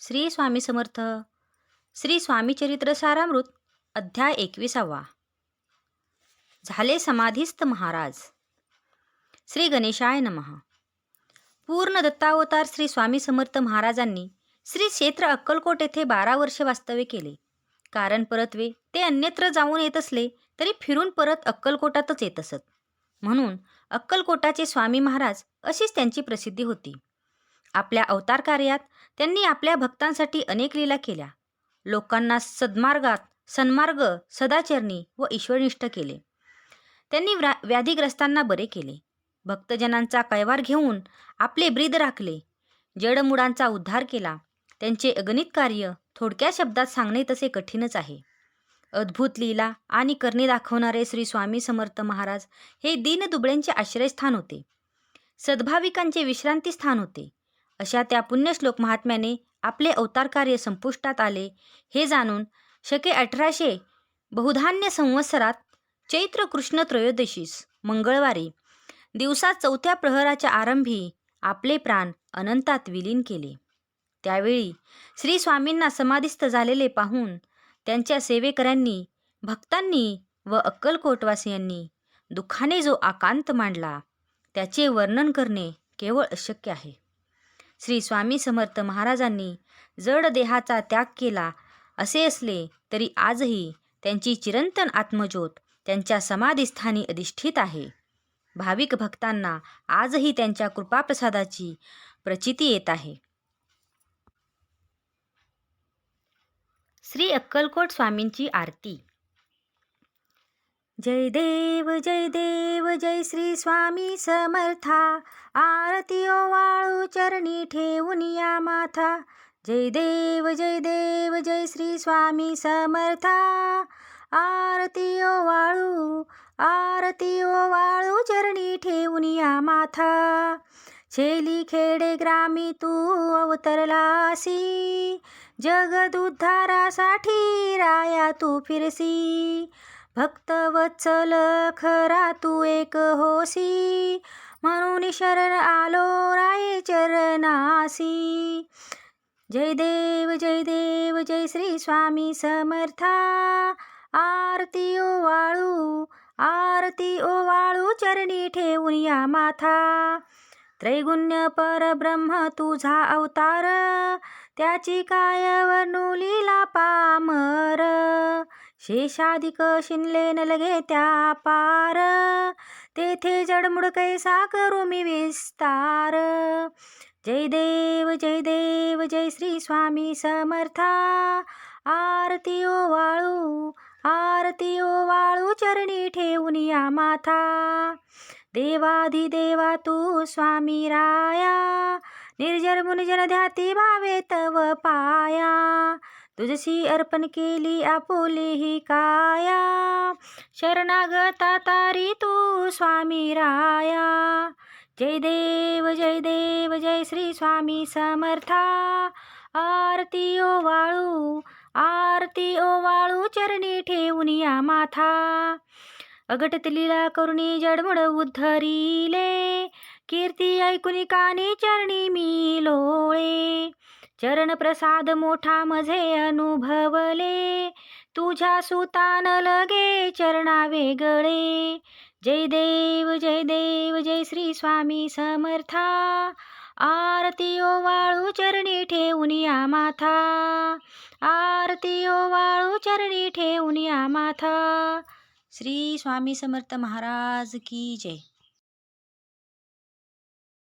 श्री स्वामी समर्थ. श्री स्वामी चरित्र सारामृत अध्याय एकविसावा. झाले समाधीस्थ महाराज. श्री गणेशाय नमः. पूर्ण दत्तावतार श्री स्वामी समर्थ महाराजांनी श्री क्षेत्र अक्कलकोट येथे बारा वर्षे वास्तव्य केले. कारण परतवे ते अन्यत्र जाऊन येत असले तरी फिरून परत अक्कलकोटातच येत असत. म्हणून अक्कलकोटाचे स्वामी महाराज अशीच त्यांची प्रसिद्धी होती. आपल्या अवतार कार्यात त्यांनी आपल्या भक्तांसाठी अनेक लीला केल्या. लोकांना सद्मार्गात सन्मार्ग सदाचरणी व ईश्वरनिष्ठ केले. त्यांनी व्या व्याधीग्रस्तांना बरे केले. भक्तजनांचा कैवार घेऊन आपले ब्रीद राखले. जडमुडांचा उद्धार केला. त्यांचे अगणित कार्य थोडक्या शब्दात सांगणे तसे कठीणच आहे. अद्भुत लीला आणि करणे दाखवणारे श्री स्वामी समर्थ महाराज हे दीनदुबळ्यांचे आश्रयस्थान होते. सद्भाविकांचे विश्रांतीस्थान होते. अशा त्या पुण्यश्लोक महात्म्याने आपले अवतार कार्य संपुष्टात आले. हे जाणून शके अठराशे बहुधान्य संवत्सरात चैत्र कृष्ण त्रयोदशीस मंगळवारी दिवसा चौथ्या प्रहराच्या आरंभी आपले प्राण अनंतात विलीन केले. त्यावेळी श्री स्वामींना समाधिस्थ झालेले पाहून त्यांच्या सेवेकऱ्यांनी भक्तांनी व अक्कलकोटवासियांनी दुःखाने जो आकांत मांडला त्याचे वर्णन करणे केवळ अशक्य आहे. श्री स्वामी समर्थ महाराजांनी जड देहाचा त्याग केला. असे असले तरी आजही त्यांची चिरंतन आत्मज्योत त्यांच्या समाधीस्थानी अधिष्ठित आहे. भाविक भक्तांना आजही त्यांच्या कृपाप्रसादाची प्रचिती येत आहे. श्री अक्कलकोट स्वामींची आरती जय देव जय देव जय श्री स्वामी समर्था. आरती वाळू चरणी ठेवून या माथा. जय देव जय देव जय श्री स्वामी समर्था. आरती वाळू आरतीओ वाळू चरणी ठेवून या माथा. छेली खेडे ग्रामी तू अवतरलासी. जगदुद्धारासाठी राया तू फिरसी. भक्त वत्सल खरा तू एक होसी. म्हणून शरण आलो राय चरणासी. जय देव जय देव जय श्री स्वामी समर्था. आरती ओ वाळू आरती ओ वाळू चरणी ठेवून या माथा. त्रैगुण्य परब्रह्म तुझा अवतार त्याची काय वर्णू पामर. शेषाधिक शिनले नलगे त्या पार तेथे जडमुड कैसा करू मी विस्तार. जय देव जय देव जय श्री स्वामी समर्था. आरती ओ वाळू आरती ओ वाळू चरणी ठेवून या माथा. देवाधिदेवा तू स्वामी राया निर्जर मुनिजन ध्याती भावे तव पाया. तुझशी अर्पण केली आपुली ही काया. शरणागता तारी तू स्वामी राया. जय देव जय देव जय श्री स्वामी समर्था. आरती ओ वाळू आरती ओ वाळू चरणी ठेवून या माथा. अगटत लीला करुणी जडमुड उद्धरिले. कीर्ती ऐकुनी कानी चरणी मी लोळे. चरण प्रसाद मोठा मझे अनुभवले. तुझ्या सुतान लगे चरणा वेगळे जय देव जय देव जय श्री स्वामी समर्था. आरतीयो वाळू चरणी ठेवून या माथा. आरतीयो वाळू चरणी ठेवून या माथा. श्री स्वामी समर्थ महाराज की जय.